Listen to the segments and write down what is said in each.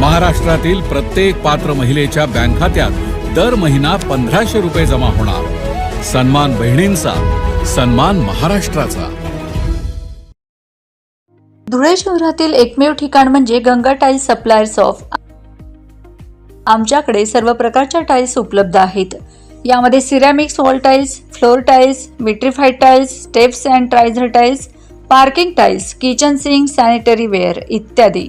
महाराष्ट्रातील प्रत्येक पात्र महिलेच्या बँक खात्यात दर महिना पंधराशे रुपये जमा होणार. सन्मान बहिणींचा सन्मान महाराष्ट्राचा. धुळे शहरातील एकमेव ठिकाण म्हणजे गंगा टाईल्स सप्लायर्स ऑफ आमच्याकडे सर्व प्रकारच्या टाईल्स उपलब्ध आहेत. यामध्ये ceramics wall tiles floor tiles vitrified tiles steps and riser tiles parking tiles kitchen sink sanitary ware इत्यादी.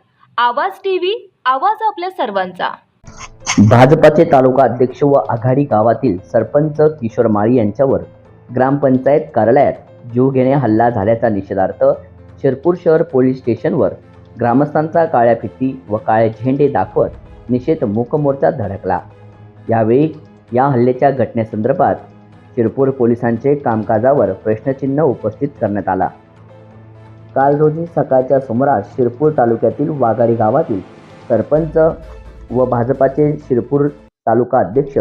Awaaz TV आवाज आपल्या सर्वांचा. भाजपाचे तालुका अध्यक्ष व आघाडी गावातील सरपंच किशोर माळी यांच्यावर ग्रामपंचायत कार्यालयात जीवघेणे हल्ला झाल्याचा निषेधार्थ शिरपूर शहर पोलीस स्टेशनवर ग्रामस्थांचा काळ्या फिती व काळे झेंडे दाखवत निषेध मूकमोर्चा धडकला. यावेळी या हल्ल्याच्या घटनेसंदर्भात शिरपूर पोलिसांचे कामकाजावर प्रश्नचिन्ह उपस्थित करण्यात आला. काल रोजी सकाळच्या सुमारास शिरपूर तालुक्यातील वाघाडी गावातील सरपंच व भाजपाचे शिरपूर तालुका अध्यक्ष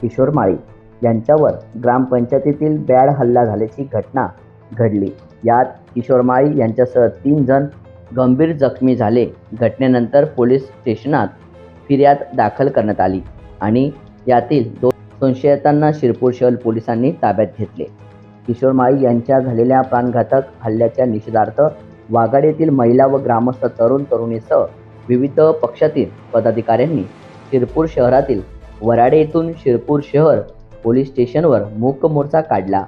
किशोर माळी यांच्यावर ग्रामपंचायतीतील बॅड हल्ला झाल्याची घटना घडली. यात किशोर माळी यांच्यासह तीन जण गंभीर जखमी झाले. घटनेनंतर पोलीस स्टेशनात फिर्याद दाखल करण्यात आली आणि यातील दोन संशयितांना शिरपूर शहर पोलिसांनी ताब्यात घेतले. किशोर माळी यांच्या झालेल्या प्राणघातक हल्ल्याच्या निषेधार्थ वाघाड येथील महिला व ग्रामस्थ तरुण तरुणीसह विविध पक्षातील पदाधिकाऱ्यांनी शिरपूर शहरातील वराडे येथून शिरपूर शहर पोलीस स्टेशनवर मूक मोर्चा काढला.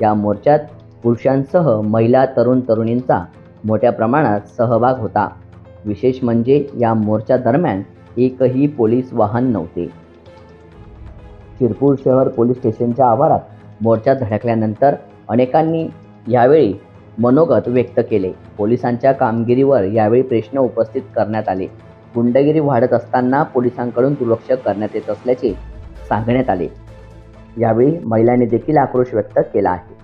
या मोर्चात पुरुषांसह महिला तरुण तरुणींचा मोठ्या प्रमाणात सहभाग होता. विशेष म्हणजे या मोर्चा दरम्यान एकही पोलीस वाहन नव्हते. शिरपूर शहर पोलीस स्टेशनच्या आवारात मोर्चा धडकल्यानंतर अनेकांनी यावेळी मनोगत व्यक्त केले. पोलिसांच्या कामगिरीवर यावेळी प्रश्न उपस्थित करण्यात आले. गुंडगिरी वाढत असताना पोलिसांकडून दुर्लक्ष करण्यात येत असल्याचे सांगण्यात आले. यावेळी महिलांनी देखील आक्रोश व्यक्त केला आहे.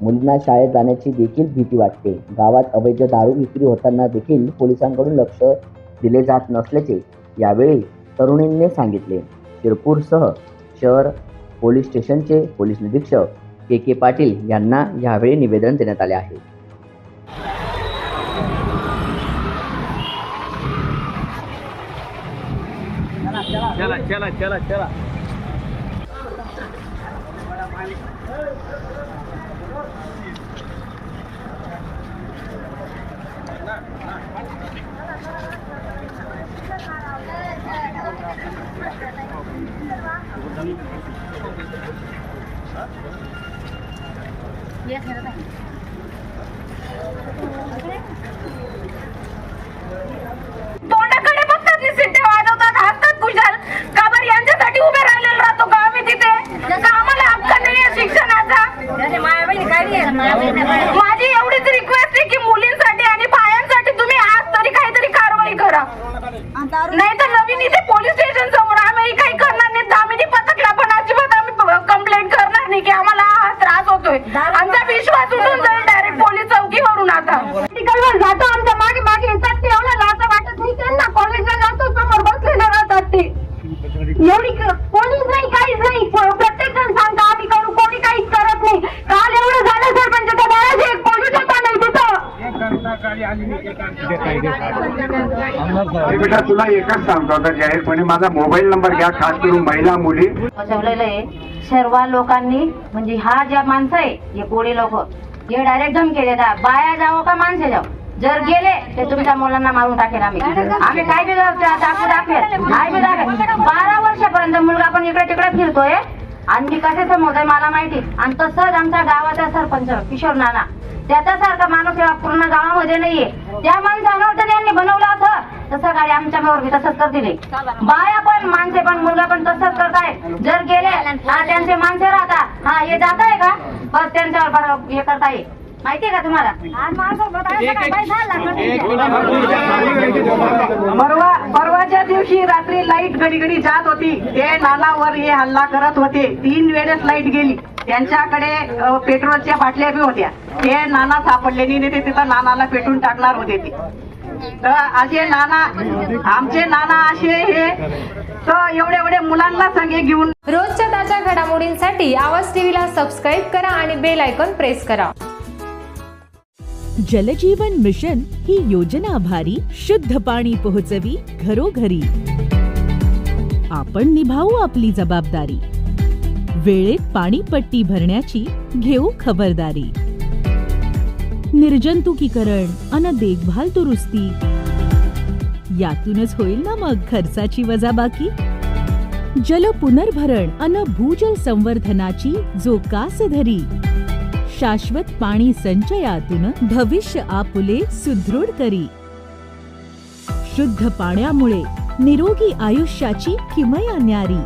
मुलींना शाळेत जाण्याची देखील भीती वाटते. गावात अवैध दारू विक्री होताना देखील पोलिसांकडून लक्ष दिले जात नसल्याचे यावेळी तरुणींनी सांगितले. शिरपूरसह शहर पोलीस स्टेशनचे पोलीस निरीक्षक के के पाटील यांना यावेळी निवेदन देण्यात आले आहे. तोंडाकडे बघतात निसिट्टे वाजवतात हातात कुशाल का बरं यांच्यासाठी उभे राहिलेलो राहतो का आम्ही तिथे का आम्हाला हक्क नाही आहे शिक्षणाचा माझी एवढीच रिक्वेस्ट आहे की मुलींसाठी आणि बायांसाठी तुम्ही आज तरी काहीतरी कारवाई करा नाही तर नवीन इथे पोलीस स्टेशन समोर आम्ही काही करणार नाही दामिनी पथकला पण अजिबात आम्ही कंप्लेंट करणार नाही की आम्हाला हा त्रास होतोय आमचा विश्वास उठून जाईल डायरेक्ट पोलीस चौकीवरून आता मेडिकलवर जातो आमच्या मागे मागे येतात ते एवढं लाजा वाटत नाही त्यांना कॉलेजला जातो समोर बसलेले राहतात ते एवढी क- कोणीच नाही काहीच नाही को- प्रत्येक जण सांगता आम्ही करू कोणी काहीच करत नाही काल एवढं झालं सरपंच त्या बाळाचे एक पोलीस होता नाही तिथं अरे बेटा तुला एकच सांगतो आता जाहीरपणे माझा मोबाईल नंबर घ्या खास करून महिला मुली. बसवलेलं आहे. सर्व लोकांनी म्हणजे हा ज्या माणसं आहे हे कोळी लोक हे डायरेक्ट धमकी देतात. बाया जावं का माणसं जावं? जर गेले ते तुमच्या मुलांना मारून टाकेल आम्ही. आम्ही काय बी दाखवू दाखवेल. काय बी दाखवेल. बारा वर्षापर्यंत मुलगा पण इकडे तिकडे फिरतोय. आणि मी कसे समोर मला माहिती? आणि तसंच आमच्या गावाचा सरपंच किशोर नाना. त्याच्यासारखा माणूस या पूर्ण गावामध्ये नाहीये. त्या माणसानं तर त्यांनी बनवलं असं. तसं गाडी आमच्या बरोबर तसंच कर दिले बाया पण माणसे पण मुलगा पण तसंच करताय जर गेले हा त्यांचे माणसे राहता हा हे जात आहे का? बस त्यांच्यावर हे करताय. माहितीये का तुम्हाला? आणि. परवा परवाच्या दिवशी रात्री लाइट घडी घडी जात होती. ते नानावर हे हल्ला करत होते. तीन वेळेस लाइट गेली. त्यांच्याकडे पेट्रोलच्या बाटल्या बी होत्या. ते नाना सापडले नाही ते तिथं नानाला पेटून टाकणार होते ते. तर असे नाना आमचे नाना असे हे तर एवढे एवढे मुलांना संगे घेऊन रोजच्या ताज्या घडामोडींसाठी आवाज टीव्हीला सबस्क्राईब करा आणि बेल आयकॉन प्रेस करा. जलजीवन मिशन ही योजना आभारी शुद्ध पाणी पोहोचवी घरोघरी. आपण निभावू आपली जबाबदारी. वेळेत पाणीपट्टी भरण्याची घेऊ खबरदारी. निर्जंतुकीकरण अन देखभाल दुरुस्ती. यातूनच होईल ना मग खर्चाची वजाबाकी? जल पुनर्भरण अन भूजल संवर्धनाची जो कास धरी. शाश्वत पाणी संचयातून भविष्य आपुले सुदृढ करी. शुद्ध पाण्यामुळे निरोगी आयुष्याची किमया न्यारी.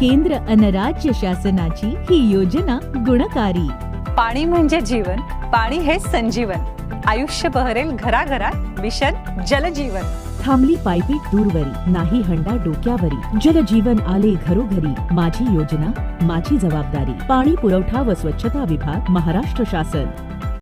केंद्र अनराज्य शासनाची ही योजना गुणकारी. पाणी म्हणजे जीवन पाणी हे संजीवन. आयुष्य बहरेल घराघरात मिशन जलजीवन. थांबली पायपीट दूरवरी नाही हंडा डोक्यावरी. जलजीवन आले घरोघरी माझी योजना माझी जबाबदारी. पाणी पुरवठा व स्वच्छता विभाग महाराष्ट्र शासन.